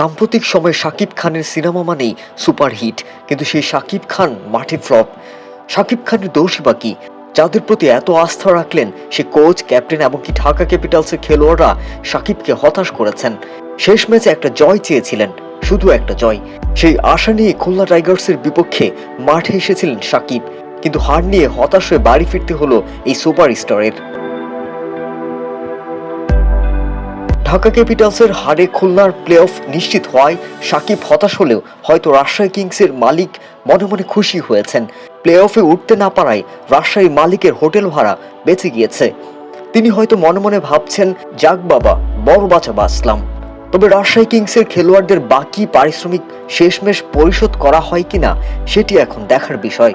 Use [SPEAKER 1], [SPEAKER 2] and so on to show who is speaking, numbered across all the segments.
[SPEAKER 1] সাম্প্রতিক সময়ে শাকিব খানের সিনেমা মানেই সুপারহিট, কিন্তু সেই শাকিব খান মাঠে ফ্লপ। শাকিব খানের দোষী বা কি? যাদের প্রতি এত আস্থা রাখলেন, সে কোচ, ক্যাপ্টেন এমনকি ঢাকা ক্যাপিটালসের খেলোয়াড়রা শাকিবকে হতাশ করেছেন। শেষ ম্যাচে একটা জয় চেয়েছিলেন, শুধু একটা জয়। সেই আশা নিয়ে খুলনা টাইগার্সের বিপক্ষে মাঠে এসেছিলেন শাকিব, কিন্তু হার নিয়ে হতাশ হয়ে বাড়ি ফিরতে হলো এই সুপার ঢাকা ক্যাপিটালসের হারে খুলনার প্লে অফ নিশ্চিত হওয়ায় সাকিব হতাশ হলেও হয়তো রাজশাহী কিংসের মালিক মনে মনে খুশি হয়েছেন। প্লে অফে উঠতে না পারায় রাজশাহী মালিকের হোটেল ভাড়া বেঁচে গিয়েছে। তিনি হয়তো মনে মনে ভাবছেন, যাক বাবা, বড় বাঁচা বাঁচলাম। তবে রাজশাহী কিংসের খেলোয়াড়দের বাকি পারিশ্রমিক শেষমেশ পরিশোধ করা হয় কিনা, সেটি এখন দেখার বিষয়।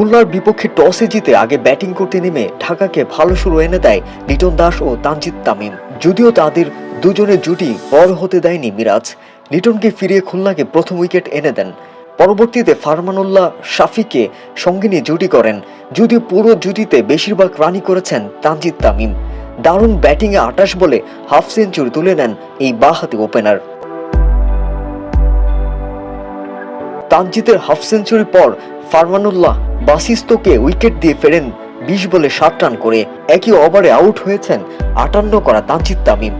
[SPEAKER 1] খুলনার বিপক্ষে টসে জিতে আগে ব্যাটিং করতে নেমে ঢাকাকে ভালো শুরু এনে দেয় লিটন দাস ও তানজিদ তামিম। যদিও তাদের দুজনের জুটি বড় হতে দেয়নি মিরাজ। লিটনকে ফিরিয়ে খুলনাকে প্রথম উইকেট এনে দেন। পরবর্তীতে ফারমানুল্লাহ শাফিকে সঙ্গে নিয়ে জুটি করেন। যদিও পুরো জুটিতে বেশিরভাগ রানই করেছেন তানজিদ তামিম। দারুণ ব্যাটিংয়ে আটাশ বলে হাফ সেঞ্চুরি তুলে নেন এই বাহাতি ওপেনার। তানজিদের হাফ সেঞ্চুরি পর ফারমানুল্লাহ বাসিস্তোকে উইকেট দিয়ে ফেরেন বিশ বলে সাত রান করে। একই ওভারে আউট হয়েছেন আটান্ন করা তানজিদ তামিম।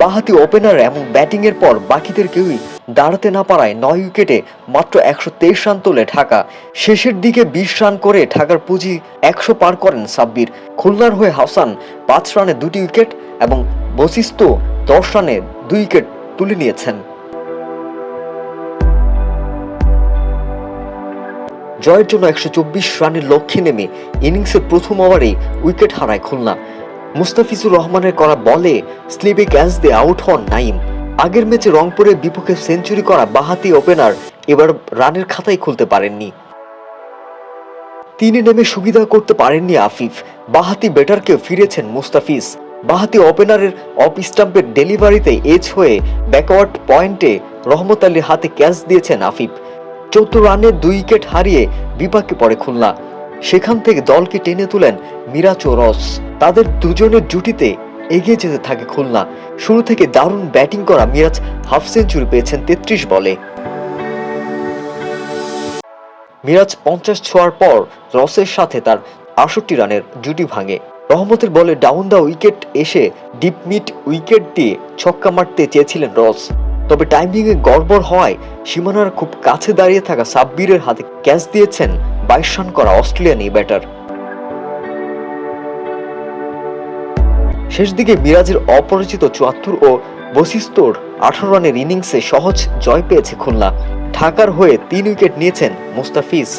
[SPEAKER 1] বাহাতি ওপেনার এমন ব্যাটিংয়ের পর বাকিদের কেউই দাঁড়াতে না পারায় নয় উইকেটে মাত্র একশো তেইশ রান তোলে ঢাকা। শেষের দিকে বিশ রান করে ঢাকার পুঁজি একশো পার করেন সাব্বির। খুলনার হয়ে হাসান পাঁচ রানে দুটি উইকেট এবং বশিষ্ঠ দশ রানে দুই উইকেট তুলে নিয়েছেন। জয়ের জন্য একশো চব্বিশ রানের লক্ষ্যে নেমে ইনিংসের প্রথম ওভারে উইকেট হারায় খুলনা। মুস্তাফিজুর রহমানের করা বলে স্লিপে ক্যাচ দিয়ে আউট হন নাইম আগের ম্যাচে রংপুরের বিপক্ষে সেঞ্চুরি করা বাহাতি ওপেনার এবার রানের খাতাই খুলতে পারেননি। তিনি নেমে সুবিধা করতে পারেননি আফিফ। বাহাতি ব্যাটারকেও ফিরেছেন মুস্তাফিজ। বাহাতি ওপেনারের অফ স্টাম্পের ডেলিভারিতে এজ হয়ে ব্যাকওয়ার্ড পয়েন্টে রহমত আলীর হাতে ক্যাচ দিয়েছেন আফিফ। চৌদ্দ রানে দুই উইকেট হারিয়ে বিপাকে পড়ে খুলনা। সেখান থেকে দলকে টেনে তুলেন মিরাজ ও রস। তাদের দুজনের জুটিতে এগিয়ে যেতে থাকে খুলনা। শুরু থেকে দারুণ ব্যাটিং করা মিরাজ হাফ সেঞ্চুরি পেয়েছেন তেত্রিশ বলে। মিরাজ পঞ্চাশ ছোঁয়ার পর রসের সাথে তার আষট্টি রানের জুটি ভাঙে। রহমতের বলে ডাউন দা উইকেট এসে ডিপ মিড উইকেট দিয়ে ছক্কা মারতে চেয়েছিলেন রস। তবে টাইমিংয়ে গড়বড় হওয়ায় সীমানার খুব কাছে দাঁড়িয়ে থাকা সাব্বিরের হাতে ক্যাচ দিয়েছেন বাইশ রান করা অস্ট্রেলিয়ান এই ব্যাটার শেষ দিকে মিরাজের অপরিচিত চুয়াত্তর ও বশিস্তর আঠারো রানের ইনিংসে সহজ জয় পেয়েছে খুলনা। ঢাকার হয়ে তিন উইকেট নিয়েছেন মুস্তাফিজ।